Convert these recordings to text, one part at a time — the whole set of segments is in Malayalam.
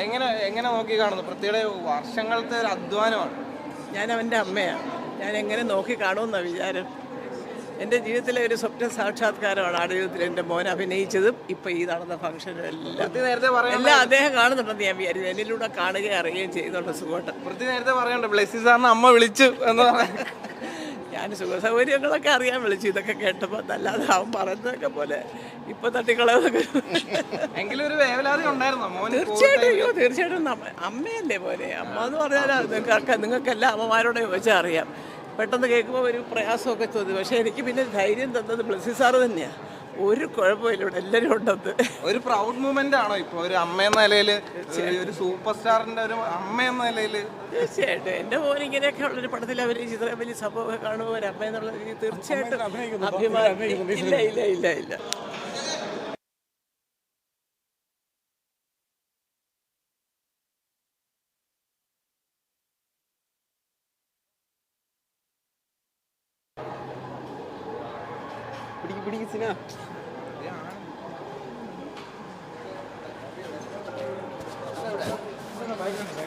എങ്ങനെ എങ്ങനെ നോക്കി കാണുന്നു? പൃഥ്വിയുടെ വർഷങ്ങളത്തെ ഒരു അധ്വാനമാണ്. ഞാൻ അവന്റെ അമ്മയാണ് ഞാൻ എങ്ങനെ നോക്കി കാണുമെന്നാണ് വിചാരം. എന്റെ ജീവിതത്തിലെ ഒരു സ്വപ്ന സാക്ഷാത്കാരമാണ് ആ ജീവിതത്തിൽ എന്റെ മോൻ അഭിനയിച്ചതും ഇപ്പം ഈ നടന്ന ഫംഗ്ഷനും എല്ലാം. എല്ലാം അദ്ദേഹം കാണുന്നുണ്ടെന്ന് ഞാൻ വിചാരിച്ചു. എന്നിലൂടെ കാണുകയും അറിയുകയും ചെയ്യുന്നുണ്ട് സുഖോട്ട് പൃഥ്വി നേരത്തെ പറയണ്ട ബ്ലെസ്സി സാറിന് അമ്മ വിളിച്ചു എന്ന് ഞാൻ സുഖ സൗകര്യങ്ങളൊക്കെ അറിയാൻ വിളിച്ചു. ഇതൊക്കെ കേട്ടപ്പോൾ അല്ലാതെ അവൻ പറഞ്ഞതൊക്കെ പോലെ ഇപ്പൊ തട്ടിക്കളതൊക്കെ എങ്കിലും ഒരു വേവലാതി ഉണ്ടായിരുന്നു. തീർച്ചയായിട്ടും അയ്യോ തീർച്ചയായിട്ടും അമ്മയല്ലേ പോലെ അമ്മ എന്ന് പറഞ്ഞാൽ നിങ്ങൾക്ക് നിങ്ങൾക്ക് എല്ലാ അമ്മമാരോട് ചോദിച്ചാൽ അറിയാം. പെട്ടെന്ന് കേൾക്കുമ്പോൾ ഒരു പ്രയാസമൊക്കെ തോന്നി. പക്ഷേ എനിക്ക് പിന്നെ ധൈര്യം തന്നത് ബ്ലസ്സി സാറ് തന്നെയാണ് ഒരു കുഴപ്പമില്ല ഇവിടെ എല്ലാവരും ഉണ്ടത്. ഒരു പ്രൗഡ് മൂമെന്റ് ആണോ ഇപ്പൊ? ഒരു അമ്മ എന്ന നിലയിൽ ഒരു സൂപ്പർ സ്റ്റാറിന്റെ ഒരു അമ്മ എന്ന നിലയിൽ. തീർച്ചയായിട്ടും എന്റെ മോൻ ഇങ്ങനെയൊക്കെ ഉള്ളൊരു പടത്തിൽ അവർ ഇത്രയും വലിയ സംഭവമൊക്കെ കാണുമ്പോൾ ഒരു അമ്മ എന്നുള്ള തീർച്ചയായിട്ടും അഭിമാനം. ഇല്ല ഇല്ല ഇല്ല ഇല്ല.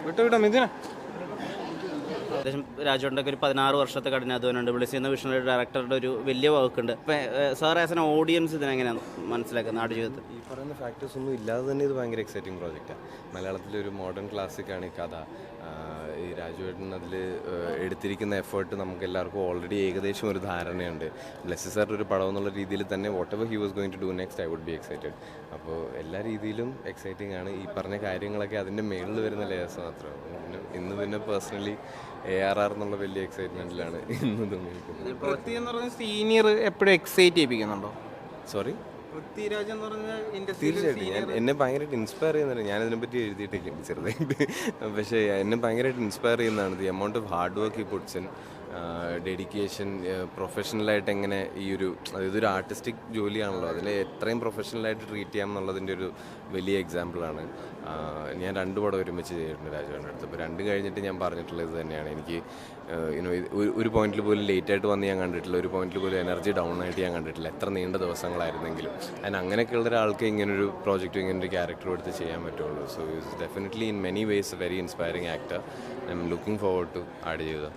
വിട്ടു വിട്ടോ മിഥുന. ഏകദേശം രാജുണ്ടൊക്കെ ഒരു പതിനാറ് വർഷത്തെ കഠിനാധ്വാനമുണ്ട്. വിളിച്ചു എന്ന വിഷ്ണു ഡയറക്ടറുടെ ഒരു വലിയ വർക്കുണ്ട് ഇപ്പം സാർ ആസ് എൻ ഓഡിയൻസ് ഇതിനെങ്ങനെയാണ് മനസ്സിലാക്കുന്നത് നാട് ജീവിതത്തിൽ ഈ പറയുന്ന ഫാക്ടേഴ്സ് ഒന്നും ഇല്ലാതെ തന്നെ ഇത് ഭയങ്കര എക്സൈറ്റിംഗ് പ്രോജക്റ്റാണ് മലയാളത്തിലെ ഒരു മോഡേൺ ക്ലാസിക്കാണ് ഈ കഥ. ഈ രാജുവേട്ടൻ അതിൽ എടുത്തിരിക്കുന്ന എഫേർട്ട് നമുക്ക് എല്ലാവർക്കും ഓൾറെഡി ഏകദേശം ഒരു ധാരണയുണ്ട്. ബ്ലെസ്സി സാർ ഒരു പടം എന്നുള്ള രീതിയിൽ തന്നെ whatever he was going to do next I would be excited അപ്പോൾ എല്ലാ രീതിയിലും എക്സൈറ്റിംഗ് ആണ്. ഈ പറഞ്ഞ കാര്യങ്ങളൊക്കെ അതിന്റെ മേളിൽ വരുന്ന ലേസ് മാത്രമാണ് പിന്നെ ഇന്ന് പിന്നെ പേഴ്സണലി എ ആർ ആർ എന്നുള്ള വലിയ എക്സൈറ്റ്മെന്റിലാണ് ഇന്ന് തോന്നിയിരിക്കുന്നത്. സീനിയർ എപ്പോഴും എക്സൈറ്റ് ചെയ്യിപ്പിക്കുന്നുണ്ടോ? സോറി പൃഥ്വിരാജ് എന്ന് പറഞ്ഞാൽ തീർച്ചയായിട്ടും. ഞാൻ എന്നെ ഭയങ്കരമായിട്ട് ഇൻസ്പയർ ചെയ്യുന്നുണ്ട് ഞാൻ ഇതിനെ പറ്റി എഴുതിയിട്ടില്ല ചെറുതായിട്ട്. പക്ഷേ എന്നെ ഭയങ്കരമായിട്ട് ഇൻസ്പയർ ചെയ്യുന്നതാണ് the amount of hard work he puts in dedication പ്രൊഫഷണലായിട്ട് എങ്ങനെ ഈ ഒരു ഒരു ആർട്ടിസ്റ്റിക് ജോലിയാണല്ലോ. അതിനെ എത്രയും പ്രൊഫഷണലായിട്ട് ട്രീറ്റ് ചെയ്യാം എന്നുള്ളതിന്റെ ഒരു വലിയ എക്സാമ്പിളാണ് ഞാൻ രണ്ട് പടം ഒരുമിച്ച് ചെയ്തിട്ടുണ്ട് രാജുവിന്റെ അടുത്ത്. അപ്പോൾ രണ്ട് കഴിഞ്ഞിട്ട് ഞാൻ പറഞ്ഞിട്ടുള്ളത് തന്നെയാണ്. എനിക്ക് ഒരു പോയിന്റിൽ പോലും ലേറ്റ് ആയിട്ട് വന്ന് ഞാൻ കണ്ടിട്ടില്ല. ഒരു പോയിന്റിൽ പോലും എനർജി ഡൗൺ ആയിട്ട് ഞാൻ കണ്ടിട്ടില്ല. എത്ര നീണ്ട ദിവസങ്ങളായിരുന്നെങ്കിലും. അതിന് അങ്ങനെയൊക്കെയുള്ള ഒരാൾക്ക് ഇങ്ങനൊരു പ്രോജക്റ്റ് ഇങ്ങനൊരു ക്യാരക്ടർ എടുത്ത് ചെയ്യാൻ പറ്റുള്ളൂ. So it's definitely in many ways very inspiring actor I am looking forward to add ചെയ്തത്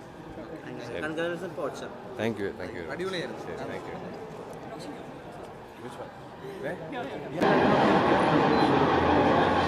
താങ്ക് യു താങ്ക് യു അടിപൊളിയായിരുന്നു ശരി താങ്ക് യു ആ